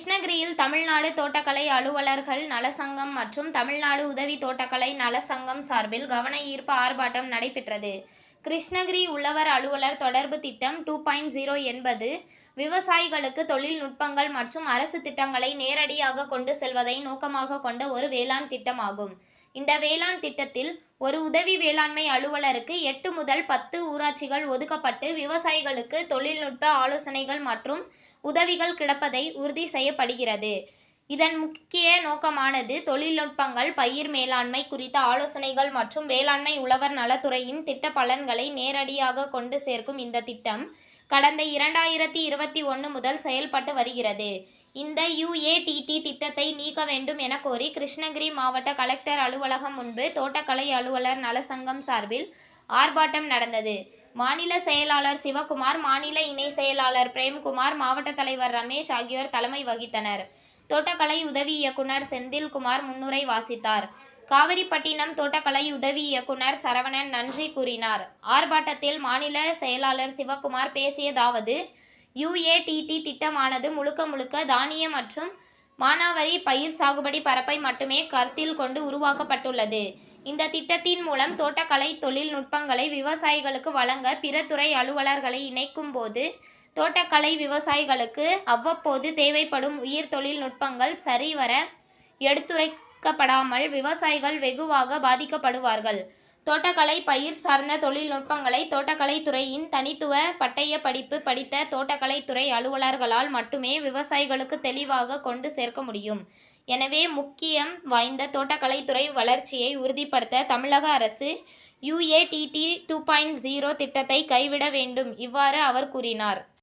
கிருஷ்ணகிரியில் தமிழ்நாடு தோட்டக்கலை அலுவலர்கள் நலசங்கம் மற்றும் தமிழ்நாடு உதவி தோட்டக்கலை நலசங்கம் சார்பில் கவன ஈர்ப்பு ஆர்ப்பாட்டம் நடைபெற்றது. கிருஷ்ணகிரி உழவர் அலுவலர் தொடர்பு திட்டம் டூ பாயிண்ட் ஜீரோ என்பது விவசாயிகளுக்கு தொழில்நுட்பங்கள் மற்றும் அரசு திட்டங்களை நேரடியாக கொண்டு செல்வதை நோக்கமாக கொண்ட ஒரு வேளாண் திட்டமாகும். இந்த வேளாண் திட்டத்தில் ஒரு உதவி வேளாண்மை அலுவலருக்கு எட்டு முதல் பத்து ஊராட்சிகள் ஒதுக்கப்பட்டு விவசாயிகளுக்கு தொழில்நுட்ப ஆலோசனைகள் மற்றும் உதவிகள் கிடப்பதை உறுதி செய்யப்படுகிறது. இதன் முக்கிய நோக்கமானது தொழில்நுட்பங்கள் பயிர் மேலாண்மை குறித்த ஆலோசனைகள் மற்றும் வேளாண்மை உழவர் நலத்துறையின் திட்ட பலன்களை நேரடியாக கொண்டு சேர்க்கும் இந்த திட்டம் கடந்த இரண்டாயிரத்தி இருபத்தி ஒன்று முதல் செயல்பட்டு வருகிறது. இந்த யுஏடிடி திட்டத்தை நீக்க வேண்டும் என கோரி கிருஷ்ணகிரி மாவட்ட கலெக்டர் அலுவலகம் முன்பு தோட்டக்கலை அலுவலர் நலசங்கம் சார்பில் ஆர்ப்பாட்டம் நடந்தது. மாநில செயலாளர் சிவகுமார் மாநில இணை செயலாளர் பிரேம்குமார் மாவட்ட தலைவர் ரமேஷ் ஆகியோர் தலைமை வகித்தனர். தோட்டக்கலை உதவி இயக்குனர் செந்தில்குமார் முன்னுரை வாசித்தார். காவிரிப்பட்டினம் தோட்டக்கலை உதவி இயக்குனர் சரவணன் நன்றி கூறினார். ஆர்ப்பாட்டத்தில் மாநில செயலாளர் சிவகுமார் பேசியதாவது யுஏடிடி திட்டமானது முழுக்க முழுக்க தானிய மற்றும் மானாவாரி பயிர் சாகுபடி பரப்பை மட்டுமே கருத்தில் கொண்டு உருவாக்கப்பட்டுள்ளது. இந்த திட்டத்தின் மூலம் தோட்டக்கலை தொழில்நுட்பங்களை விவசாயிகளுக்கு வழங்க பிற துறை அலுவலர்களை இணைக்கும் போது தோட்டக்கலை விவசாயிகளுக்கு அவ்வப்போது தேவைப்படும் உயிர் தொழில்நுட்பங்கள் சரிவர எடுத்துரைக்கப்படாமல் விவசாயிகள் வெகுவாக பாதிக்கப்படுவார்கள். தோட்டக்கலை பயிர் சார்ந்த தொழில்நுட்பங்களை தோட்டக்கலை துறையின் தனித்துவ பட்டய படிப்பு படித்த தோட்டக்கலைத்துறை அலுவலர்களால் மட்டுமே விவசாயிகளுக்கு தெளிவாக கொண்டு சேர்க்க முடியும். எனவே முக்கியம் வாய்ந்த தோட்டக்கலைத்துறை வளர்ச்சியை உறுதிப்படுத்த தமிழக அரசு யுஏடிடி டூ பாயிண்ட் ஜீரோ திட்டத்தை கைவிட வேண்டும் இவ்வாறு அவர் கூறினார்.